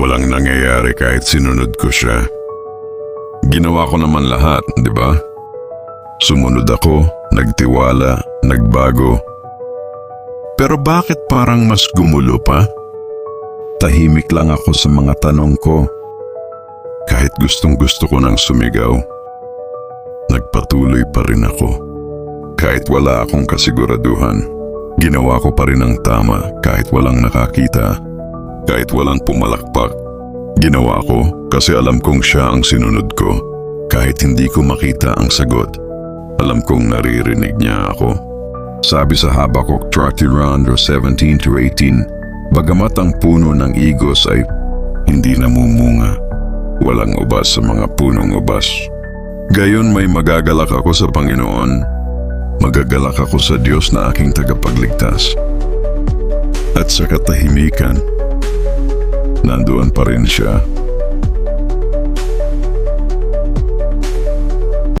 Walang nangyayari kahit sinunod ko siya. Ginawa ko naman lahat, di ba? Sumunod ako, nagtiwala, nagbago. Pero bakit parang mas gumulo pa? Tahimik lang ako sa mga tanong ko. Kahit gustong gusto ko nang sumigaw. Nagpatuloy pa rin ako. Kahit wala akong kasiguraduhan, ginawa ko pa rin ang tama kahit walang nakakita. Kahit walang pumalakpak, ginawa ko kasi alam kong siya ang sinunod ko. Kahit hindi ko makita ang sagot, alam kong naririnig niya ako. Sabi sa Habakuk 31 or 17 to 18, bagamat ang puno ng igos ay hindi namumunga, walang ubas sa mga punong ubas. Gayon may magagalak ako sa Panginoon, magagalak ako sa Diyos na aking tagapagligtas. At sa katahimikan, nandoon pa rin siya